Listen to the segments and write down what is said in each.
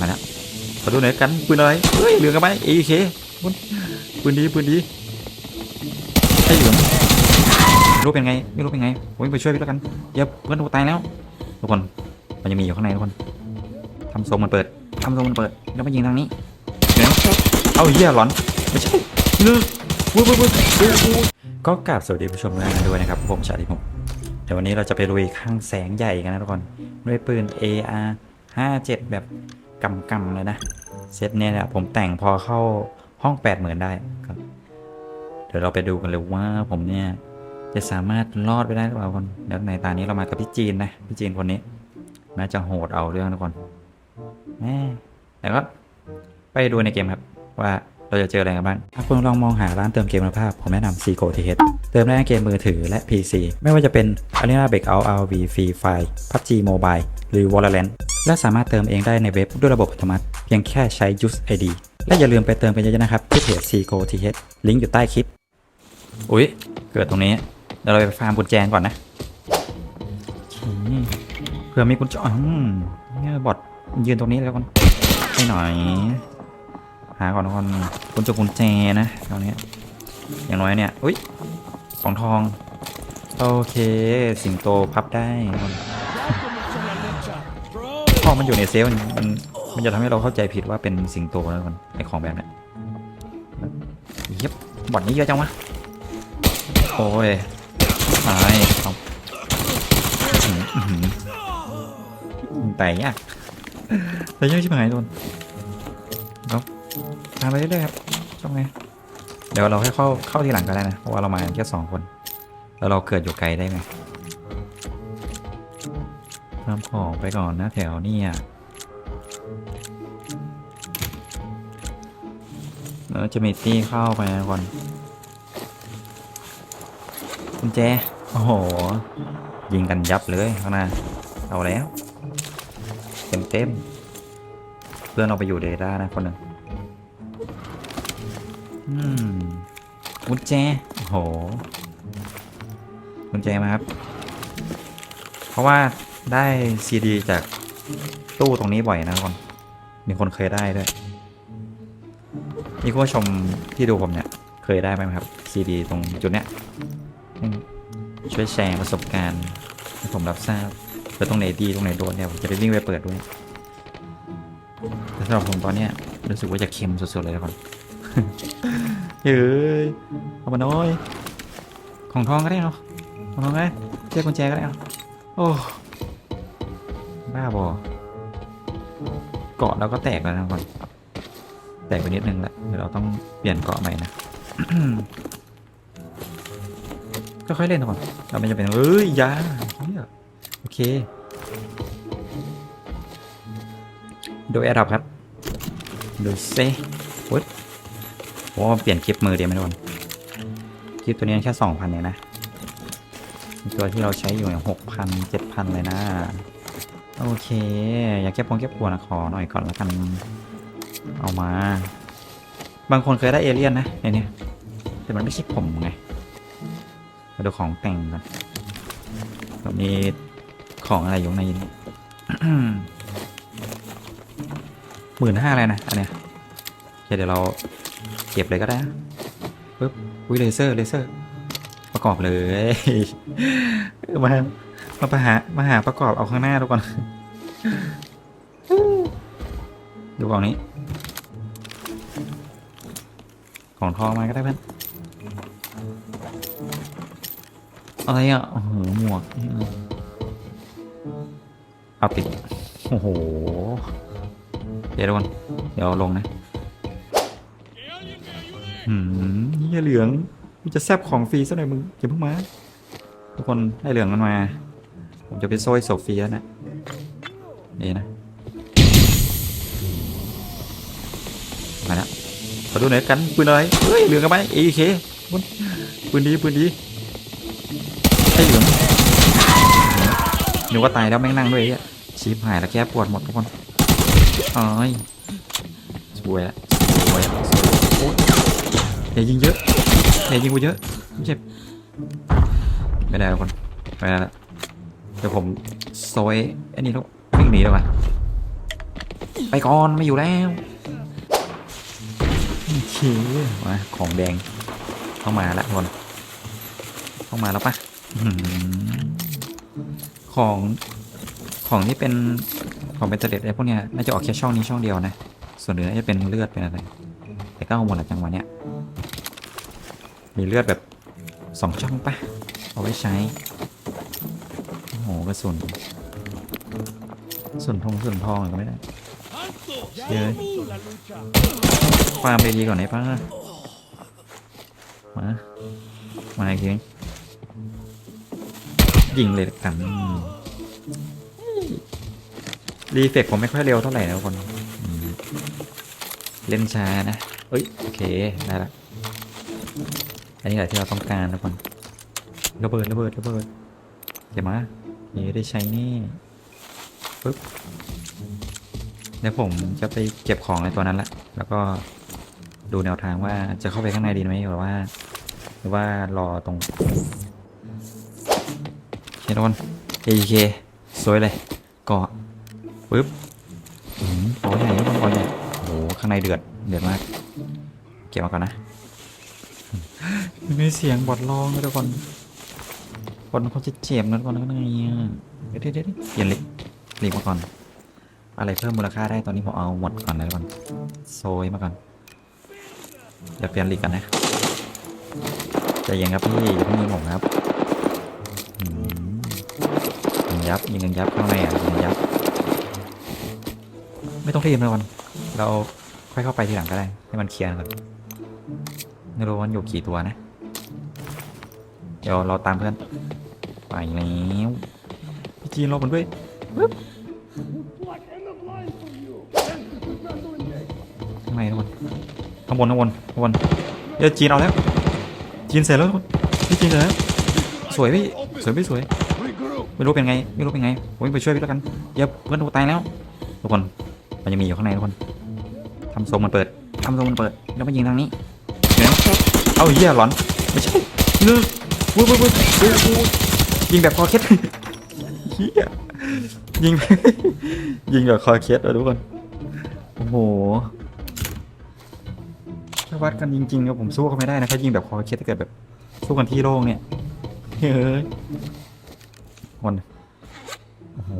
มาแล้วขอดูหน่อยกันปืนอะไรเฮ้ยเหลืองกันไหมเอเคปืนดีปืนดีไอ้เหลืองรู้เป็นไงไม่รู้เป็นไงผมไปช่วยพี่แล้วกันเดี๋ยวเพื่อนกูตายแล้วทุกคนมันยังมีอยู่ข้างในทุกคนทำทรงมันเปิดทำทรงมันเปิดแล้วมายิงทางนี้เดี๋ยวเอาเหี้ยหลอนไม่ใช่เลือวุ้ยวุ้ยวุ้ยก็กราบสวัสดีผู้ชมทุกท่านด้วยนะครับผมชาติผมเดี๋ยววันนี้เราจะไปลุยข้างแสงใหญ่กันนะทุกคนด้วยปืน AR 57แบบ กำกำๆเลยนะ เซตเนี่ยแหละผมแต่งพอเข้าห้อง80,000ได้ครับ เดี๋ยวเราไปดูกันเลยว่าผมเนี่ยจะสามารถรอดไปได้หรือเปล่าคนแล้วในตานี้เรามากับพี่จีนนะ พี่จีนคนนี้ น่าจะโหดเอาเรื่องทุกคนแหมแล้วก็ไปดูในเกมครับว่าเราจะเจออะไรกันบ้างถ้าคุณลองมองหาร้านเติมเกมคุณภาพ ผมแนะนำ c ีโกทีเเติมได้ในเกมมือถือและ PC ไม่ว่าจะเป็น Arena Breakout RV Free Fire PUBG Mobile หรือ Valorant และสามารถเติมเองได้ในเว็บด้วยระบบอัตโนมัติ เพียงแค่ใช้ Use ID และอย่าลืมไปเติมกันเยอะๆนะครับ ที่เพจ c ีโกทีลิงก์อยู่ใต้คลิป อุ๊ย เกิดตรงนี้เดี๋ยวเราไปฟาร์มกุญแจก่อนนะเผื่อมีกุญแจเนี่ยบอทยืนตรงนี้แล้วกันให้หน่อย หาก่อนทุกคนกุญแจกุญแจนะตรงนี้อย่างน้อยเนี่ย อุ้ยของทอง โอเค สิงโตพับได้ มันอยู่ในเซลล์มันมันมันจะทำให้เราเข้าใจผิดว่าเป็นสิงโตนะทุกคนไอของแบบเนี้ยเย็บบอทนี้เยอะจังวะโอ้ยตายเอาอื้อหืออื้อหือแต่ยากแต่ยากชิบหายโดนเอาตามไปเรื่อยๆครับช่องไงเดี๋ยวเราให้เข้าเข้าทีหลังก็ได้นะเพราะว่าเรามาแค่สองคน แล้วเราเกิดอยู่ไกลได้ไง ทำของไปก่อนนะแถวเนี่ยแล้วจะมีตี้เข้าไปก่อนกุญแจ โอ้โห ยิงกันยับเลยข้างหน้า เอาแล้ว เต็มเต็ม เพื่อนเราไปอยู่เดต้านะคนหนึ่งอืมกุญแจ โอ้โหกุญแจมาครับ เพราะว่า ได้ซีดีจากตู้ตรงนี้บ่อยนะคนมีคนเคยได้ด้วยมีผู้ชมที่ดูผมเนี่ย เคยได้ไหมครับซีดีตรงจุดเนี้ยช่วยแชร์ประสบการณ์ให้ผมรับทราบแล้วตรงไหนดีตรงไหนโดนเนี่ยผมจะได้วิ่งไปเปิดด้วยแต่สำหรับผมตอนเนี้ยรู้สึกว่าจะเค็มสุดๆเลยทุกคนเฮ้ยเอามาน้อย ของทองก็ได้เนาะของทองก็ได้เจ้กุญแจก็ได้เนาะโอ้ บ้าบอเกาะเราก็แตกแล้วนะทุกคนแตกไปนิดนึงละเดี๋ยวเราต้องเปลี่ยนเกาะใหม่นะค่อยๆเล่นก่อนเราไม่จำเป็นเอ้ยยาเหี้ยโอเค ดูแอร์ดับครับ ดูเซ่วุ้ยโอ้เปลี่ยนคลิปมือเดียวไม่โดนคลิปตัวนี้แค่สองพันเองนะ ตัวที่เราใช้อยู่เนี่ยหกพันเจ็ดพันเลยนะ โอเค อยากเก็บปงเก็บปวนะขอหน่อยก่อนแล้วกัน เอามา บางคนเคยได้เอเลี่ยนนะในนี้แต่มันไม่ใช่ผมไงมาดูของแต่งก่อนแบบมีของอะไรอยู่ในนี้หมื่นห้าอะไรนะ อันเนี้ยเดี๋ยวเราเก็บเลยก็ได้ปึ๊บอุ้ยเลเซอร์เลเซอร์ ประกอบเลย มา มาปหามาหาประกอบเอาข้างหน้าดูก่อน ดูกล่องนี้ ของทองมาก็ได้เพื่อนอะไรอะโอ้โหหมวกเอาติดโอ้โห เดี๋ยวทุกคนเดี๋ยวลงนะหืมเฮียเหลืองมึงจะแซบของฟรีซะหน่อยมึงอย่าเพิ่งมา ทุกคนให้เหลืองมันมา ผมจะไปโซ่โซเฟียนะ นี่นะ มาแล้วขอดูหน่อยกันปืนอะไรเฮ้ยเหลืองกันไหมเอเคปืนดีปืนดีไอ้เหลืองนึกว่าตายแล้วแม่งนั่งด้วยไอ้เหี้ยชีพหายแล้วแก้ปวดหมดทุกคนอ้ายสวยละสวยละโอ้ยอย่ายิงเยอะอย่ายิงกูเยอะไม่เจ็บไม่ได้ทุกคนไม่ได้ละ ดี๋ยวผมโซยอ้นี่ลูกวิ่งหนีดีกว่าไปก่อนไม่อยู่แล้วโอเคมาของแดงเข้ามาละคนเข้ามาแล้วปะของของที่เป็นของเป็นเสด็จไอ้พวกเนี้ยน่าจะออกแค่ช่องนี้ช่องเดียวนะ ส่วนเหลือจะเป็นเลือดเป็นอะไรแต่ก็เอาหมดละจังหวะเนี้ยมีเลือดแบบสองช่องปะเอาไว้ใช้ กระสุนสุนทองกระสุนทองอะไรก็ไม่ได้เยอะฟามไปดีก่อนไหนป้ามา มาอีกทียิงเลยกันรีเฟกผมไม่ค่อยเร็วเท่าไหร่นะทุกคน เล่นช้านะ เอ้ย โอเค ได้ละ อันนี้แหละที่เราต้องการทุกคนระเบิดระเบิดระเบิดเดี๋ยวมา นี่ได้ใช้นี่ปึ๊บเดี๋ยวผมจะไปเก็บของในตัวนั้นละ แล้วก็ดูแนวทางว่าจะเข้าไปข้างในดีไหมหรือว่า หรือว่ารอตรงเคทุกคน AK สวยเลยเกาะปึ๊บอืมเกาะใหญ่ทุกคนเกาะใหญ่โอ้โหข้างในเดือด เดือดมาก เก็บมาก่อนนะมีเสียงบอดร้องนะทุกคน บอดเขาจะเจ็บนะทุกคนข้างในอะเดี๋ยวเดี๋ยวเดี๋ยวเปลี่ยนลิกลิกมาก่อน อะไรเพิ่มมูลค่าได้ตอนนี้ผมเอาหมดก่อนเลยทุกคนโซยมาก่อนเดี๋ยวเปลี่ยนลิกกันนะใจเย็นครับพี่อย่าเพิ่งยิงผมครับยิงยับยิงยับข้างในอะยิงยับ ไม่ต้องรีบนะวัน เราค่อยเข้าไปทีหลังก็ได้ให้มันเคลียร์ก่อนไม่รู้ว่ามันอยู่กี่ตัวนะ เดี๋ยวเราตามเพื่อน แล้วพี่จีนรอผมด้วยปึ๊บข้างในทุกคนข้างบนข้างบนข้างบนเดี๋ยวจีนเอาแล้ว จีนเสร็จแล้วทุกคนพี่จีนเสร็จแล้วสวยพี่สวยพี่สวยไม่รู้เป็นไงไม่รู้เป็นไงผมไปช่วยพี่แล้วกันเดี๋ยวเพื่อนถูกตายแล้ว ทุกคนมันยังมีอยู่ข้างในทุกคนทำทรงมันเปิดทำทรงมันเปิด แล้วมายิงทางนี้เดี๋ยวนะเอาเหี้ยหลอนไม่ใช่เลิกวุ้ยวุ้ยวุ้ยวุ้ ยิงแบบคอเคสยิง ยิงแบบคอเคสเลยทุกคน โอ้โหถ้าวัดกันจริงๆเนี่ยผมสู้เขาไม่ได้นะถ้ายิงแบบคอเคสถ้าเกิดแบบสู้กันที่โล่งเนี่ย เฮ้ยคนโอ้โห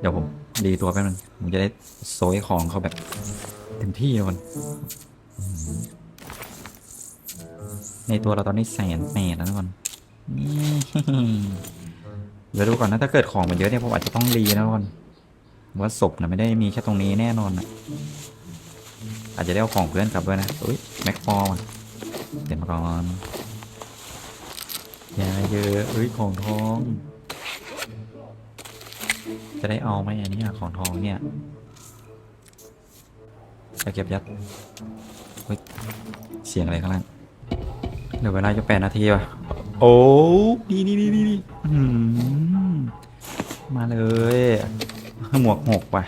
เดี๋ยวผมดีตัวแป๊บนึงผมจะได้โซยของเขาแบบเต็มที่เลยคนในตัวเราตอนนี้แสนแปดแล้วทุกคนนี่ เดี๋ยวดูก่อนนะถ้าเกิดของมันเยอะเนี่ยผมอาจจะต้องรีนะทุกคนว่าศพนะไม่ได้มีแค่ตรงนี้แน่นอนนะอาจจะได้เอาของเพื่อนกลับด้วยนะอุ้ยแม็กฟอร์มเดี๋ยวมาก่อนยาเยอะเอ้ยของทอง จะได้เอาไหมอันนี้อะของทองเนี่ยจะเก็บยัดเฮ้ยเสียงอะไรข้างล่างเหลือเวลาจะแปดนาทีว่ะ โอ้ดีดีดีดีดีอื้อหือมาเลยหมวกหกว่ะ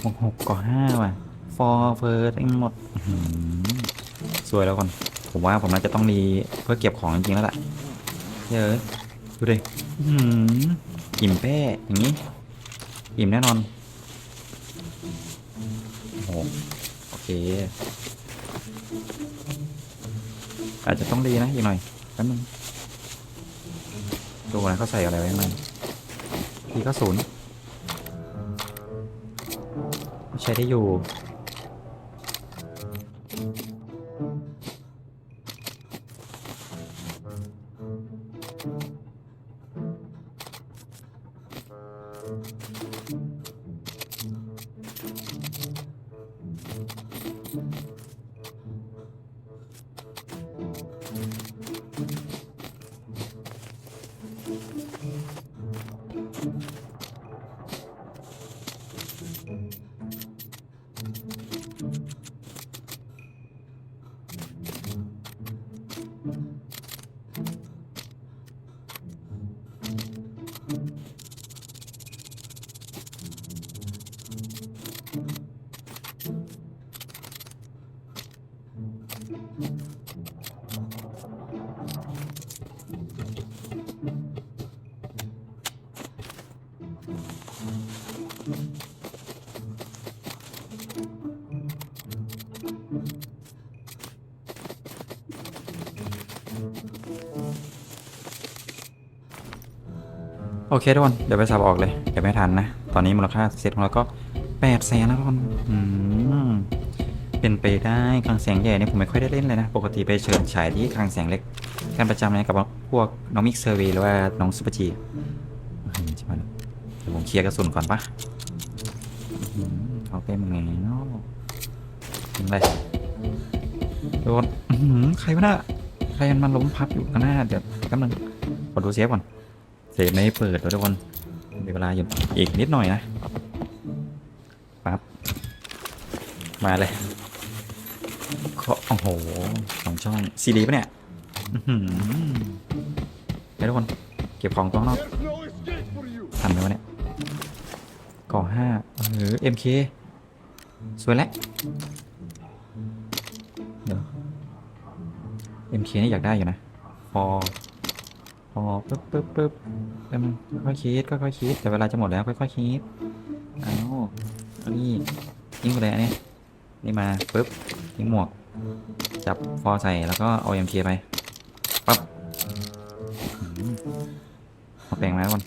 หมวกหกก่อห้าว่ะ ฟอร์เฟิร์สหมดอื้อหือสวยแล้วก่อน ผมว่าผมน่าจะต้องรีเพื่อเก็บของจริงๆแล้วล่ะเยอะดูดิอืมอิ่มแป้อย่างนี้ อิ่มแน่นอนโอ้โหโอเค อาจจะต้องดีนะอีกหน่อยแป๊บนึง ดูนะเขาใส่อะไรไว้ข้างในทีก็ศูนย์ใช้ได้อยู่ โอเคทุกคน เดี๋ยวไปสับออกเลย เดี๋ยวไม่ทันนะ ตอนนี้มูลค่าเซ็ตของเราก็แปดแสนแล้วทุกคน อืม เป็นไปได้คลังแสงใหญ่เนี่ยผมไม่ค่อยได้เล่นเลยนะ ปกติไปเชิญฉายที่คลังแสงเล็กกันประจำเลยกับพวกน้องมิกเซอร์วีหรือว่าน้องซูเปอร์จีเดี๋ยวผมเคลียร์กระสุนก่อนปะอืมเอาไปมึงไงเนาะยิงเลยโดนใครวะน่ะใครมันล้มพับอยู่ข้างหน้าเดี๋ยวแป๊บนึงขอดูเซฟก่อนเซฟไม่เปิดทุกคนมีเวลาอยู่อีกนิดหน่อยนะปั๊บมาเลย ขอโอ้โหสองช่องซีดีปะเนี่ยอื้อหือเฮ้ยทุกคน เก็บของตัวข้างนอกทันไหมวะเนี่ยก่อห้าเออเอ็มเคสวยแล้วเดี๋ยวเอ็มเคนี่อยากได้อยู่นะพอพอปึ๊บปึ๊บปึ๊บแล้วมันค่อยคิดค่อยคิดแต่เวลาจะหมดแล้วค่อยคิดเอาเอานี่ยิงไปเลยอันนี้นี่มาปึ๊บยิงหมวก จับฟอใส่แล้วก็เอาเอ็มเคไปปั๊บต้อหือเอาแปลงมาก่อน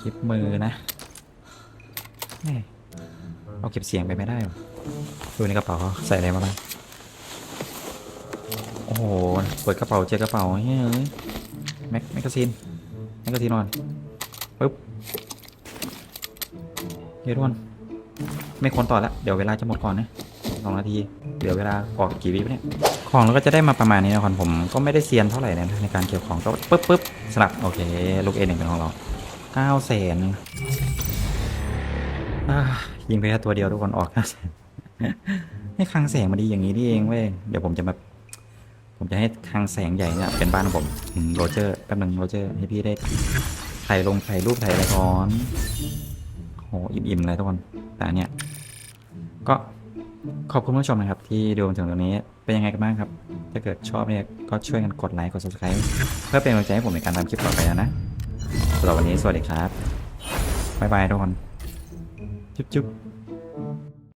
คลิปมือนะแม่เอาเก็บเสียงไปไม่ได้หรอดูในกระเป๋าเขาใส่อะไรมาบ้างโอ้โหเปิดกระเป๋าเจอกระเป๋าเฮ้ยแม็กแมกกาซีนแมกกาซีนนอนปึ๊บเฮ้ยทุกคนไม่ควรต่อแล้วเดี๋ยวเวลาจะหมดก่อนนะ สองนาที เดี๋ยวเวลาออกกี่วิวะเนี่ย ของเราก็จะได้มาประมาณนี้นะครับผมก็ไม่ได้เซียนเท่าไหร่นะในการเก็บของก็ปึ๊บปึ๊บสลับโอเค ลูกเอหนึ่งเป็นของเราเก้าแสนยิงไปแค่ตัวเดียวทุกคนออกเก้าแสนให้คลังแสงมาดีอย่างนี้นี่เองเว้ยเดี๋ยวผมจะมาผมจะให้คลังแสงใหญ่เนี่ยเป็นบ้านของผมโรเจอร์แป๊บนึงโรเจอร์ให้พี่ได้ถ่ายลงถ่ายรูปถ่ายอะไรก่อนโหอิ่มๆเลยทุกคนแต่เนี่ยก็ ขอบคุณผู้ชมนะครับ ที่ดูมาถึงตรงนี้เป็นยังไงกันบ้างครับ ถ้าเกิดชอบเนี่ยก็ช่วยกันกดไลค์กด subscribe เพื่อเป็นกำลังใจให้ผมในการทำคลิปต่อไปนะสำหรับวันนี้สวัสดีครับบ๊ายบายทุกคนจุ๊บจุ๊บ